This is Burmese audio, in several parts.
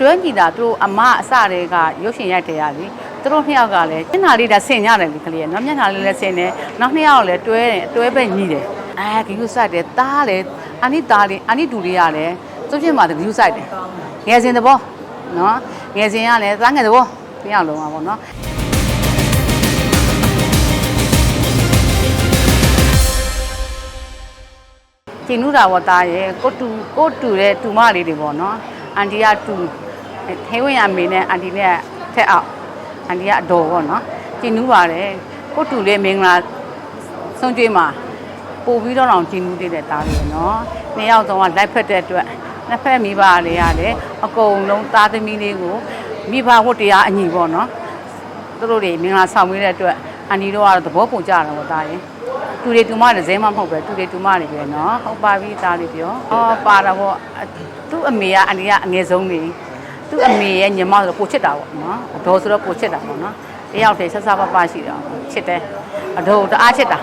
အတွဲညီတာသူတို့အမအစတွေကရုပ်ရှင်ရိုက်တယ်ရပြီသူတို့နှစ်ယောက်ကလည်းမျက်နှာလေးဒါဆင်ရတယ်လေကလေးကနော်မျက်နှာလေးလည်းဆင်တယ်နောက်နှစ်ယောက်ကလည်းတွဲတယ်တွဲပဲညီတယ်အဲဂယူဆိုင်တယ်တားတယ်အနိတားလေးအနိတူလေးရတယ်သူဖြစ်မှာဂယူဆိုင်တယ်ငယ်စဉ်တဘောနော်ငယ်စဉ်ကလည်းသားငယ်တဘောနှစ်ယောက်လုံးပါပေါ့နော်ကျင်းနူတာပေါ့သားရဲ့ကိုတူကိုတူတဲ့တူမလေးတွေပေါ့နော်အန်တီကတူ ထဲဝင်ရမေနဲ့အန်တီနဲ့ထက်အောင်အန်တီကအတော်ပေါ့နော်ကျင်းနူပါတယ်ကိုတူလေးမင်္ဂလာဆုံးကျွေးမှာပို့ပြီးတော့အောင်ကျင်းနူတဲ့သားလေးနော်နှစ်ယောက်တော့လိုက်ဖက်တဲ့အတွက်နှစ်ဖက်မိဘတွေရတယ်အကုန်လုံးသားသမီးလေးကိုမိဘဝတ်တရားအညီပေါ့နော်သူတို့တွေမင်္ဂလာဆောင်ပေးတဲ့အတွက်အန်တီတို့ကတော့သဘောပုံကြတာပေါ့သားရဲ့တူတွေတူမတွေဇဲမမဟုတ်ပဲတူတွေတူမတွေပဲနော်ဟုတ်ပါပြီသားလေးပြောဩပါတာပေါ့သူ့အမေကအန်တီကအငယ်ဆုံးနေ သူ့အမေရဲ့ညီမဆိုတော့ကိုချစ်တာပေါ့နော်အတော်ဆိုတော့ကိုချစ်တာပေါ့နော်တယောက်တည်းဆက်ဆက်ပပရှိတာချစ်တယ်အတော်တအားချစ်တာ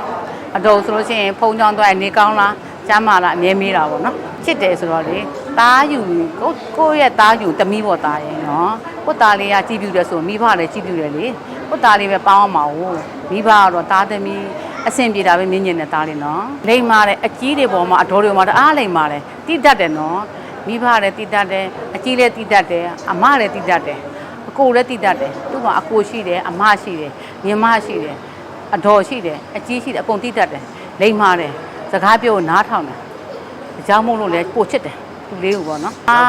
အတော်ဆိုလို့ရှိရင်ဖုံချောင်းသွားရင်နေကောင်းလားကျမ်းမာလားအမြဲမေးတာပေါ့နော်ချစ်တယ်ဆိုတော့လေတားယူကိုကိုယ့်ရဲ့တားယူတမီးပေါ့တားရဲ့နော်ကိုယ့်သားလေးကကြည်ပြူတယ်ဆိုမိဘလည်းကြည်ပြူတယ်လေကိုယ့်သားလေးပဲပေါင်းအောင်ပါဘူးမိဘကတော့တားသမီးအဆင်ပြေတာပဲမြင်မြင်နဲ့တားလေးနော်လိမ့်မာတယ်အကြီးတွေပေါ်မှာအတော်တွေပေါ်မှာတအားလိမ့်မာတယ်တိတတ်တယ်နော် မိဘလည်းတိတတ်တယ်အကြီးလည်းတိတတ်တယ်အမလည်းတိတတ်တယ်အကိုလည်းတိတတ်တယ်သူ့မှာအကိုရှိတယ်အမရှိတယ်ညီမရှိတယ်အတော်ရှိတယ်အကြီးရှိတယ်အကုန်တိတတ်တယ်လိမ့်မာတယ်စကားပြောနားထောင်တယ်အကြောင်းမို့လို့လည်းပိုချစ်တယ်သူလေးကိုပေါ့နော်အာ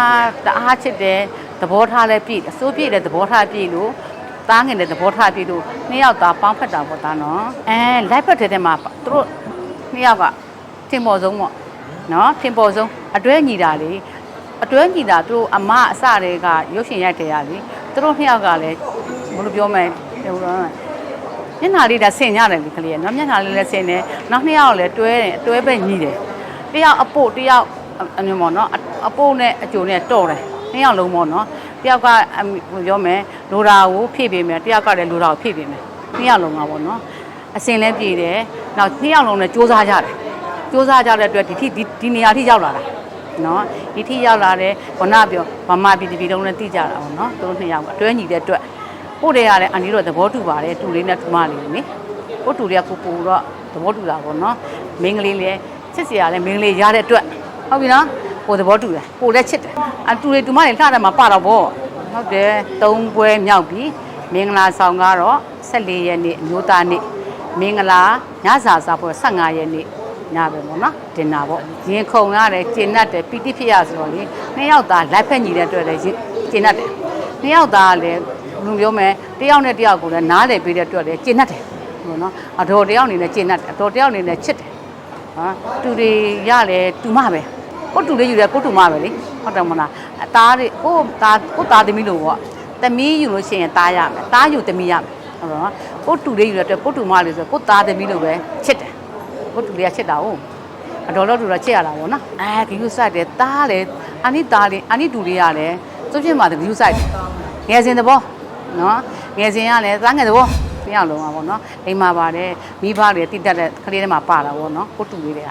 တအားချစ်တယ်သဘောထားလည်းပြည့်အစိုးပြည့်တဲ့သဘောထားပြည့်လို့သားငယ်တဲ့သဘောထားပြည့်လို့နှစ်ယောက်သားပေါင်းဖက်တာပေါ့သားနော်အဲလိုက်ဖက်တဲ့တဲ့မှာသူတို့နှစ်ယောက်ကထင်ပေါ်ဆုံးပေါ့နော်ထင်ပေါ်ဆုံးအတွဲညီတာလေ အတွဲညီတာသူတို့အမအစတွေကရုပ်ရှင်ရိုက်တယ်ရလေသူတို့နှစ်ယောက်ကလည်းဘယ်လိုပြောမလဲဟိုတော့မျက်နှာလေးဒါဆင်ရတယ်လေကလေးကနော်မျက်နှာလေးလည်းဆင်တယ်နောက်နှစ်ယောက်လည်းတွဲတယ်တွဲပဲညီတယ်တယောက်အပို့တယောက်အမျိုးပေါ့နော်အပို့နဲ့အကျိုးနဲ့တော့တယ်နှစ်ယောက်လုံးပေါ့နော်တယောက်ကဟိုပြောမယ်လိုတာကိုဖြည့်ပေးမယ်တယောက်ကလည်းလိုတာကိုဖြည့်ပေးမယ်နှစ်ယောက်လုံးကပေါ့နော်အစင်လည်းပြည်တယ်နောက်နှစ်ယောက်လုံးလည်းစူးစမ်းကြတယ်စူးစမ်းကြတဲ့အတွက်ဒီထိဒီဒီနေရာထိရောက်လာတာ နော်ဒီထိရောက်လာတယ်ခဏပြောမမပြည်ပြည်လုံးလည်းတိကြတာပေါ့နော်သူတို့နှစ်ယောက်ကတွဲညီတဲ့အတွက်ပို့တယ်ရတယ်အန်ဒီတော့သဘောတူပါတယ်တူလေးနဲ့တူမလေးနိကိုတူလေးကကိုပူတော့သဘောတူတာပေါ့နော်မင်းကလေးလည်းချစ်စရာလည်းမင်းကလေးရတဲ့အတွက်ဟုတ်ပြီနော်ကိုသဘောတူတယ်ကိုလည်းချစ်တယ်အတူလေးတူမလေးလှတယ်မှာပါတော့ဗောဟုတ်တယ်သုံးပွဲမြောက်ပြီမင်္ဂလာဆောင်ကတော့14ရက်နေ့အမျိုးသားနေ့မင်္ဂလာညစာစားပွဲ15ရက်နေ့ ညပဲပေါ့နော်ဒင်နာပေါ့ရင်ခုန်ရတယ်ကျင်납တယ်ပီတိဖြစ်ရဆိုတော့လေနှစ်ယောက်သားလက်ဖက်ညီတဲ့အတွက်လည်းကျင်납တယ်နှစ်ယောက်သားကလည်းလူပြောမယ်တယောက်နဲ့တယောက်ကိုလည်းနားလည်ပေးတဲ့အတွက်လည်းကျင့်တတ်တယ်ဟုတ်နော်အတော်တယောက်အနေနဲ့ကျင့်တတ်တယ်အတော်တယောက်အနေနဲ့ချစ်တယ်ဟာတူတွေရလဲတူမပဲကိုတူလေးယူတယ်ကိုတူမပဲလေဟုတ်တယ်မလားအသားတွေကိုသားကိုသားသမီးလို့ပေါ့သမီးယူလို့ရှိရင်သားရမယ်သားယူသမီးရမယ်ဟုတ်တော့ကိုတူလေးယူတဲ့အတွက်ကိုတူမလေးဆိုကိုသားသမီးလို့ပဲချစ်တယ် ကိုတူလေးကချစ်တာဟုတ်အတော်တော့တူတော့ချစ်ရတာပေါ့နော်အဲဂီယူဆိုင်တယ်သားလေအနိသားလေးအနိတူလေးရတယ်သူဖြစ်မှာဂီယူဆိုင်တယ်ငယ်စဉ်တဘောနော်ငယ်စဉ်ကလည်းသားငယ်တဘောတယောက်လုံးอ่ะဗောနော်အိမ်မှာပါတယ်မိဘတွေတိတက်တဲ့ကလေးတွေမှာပါတာဗောနော်ကိုတူလေးတွေက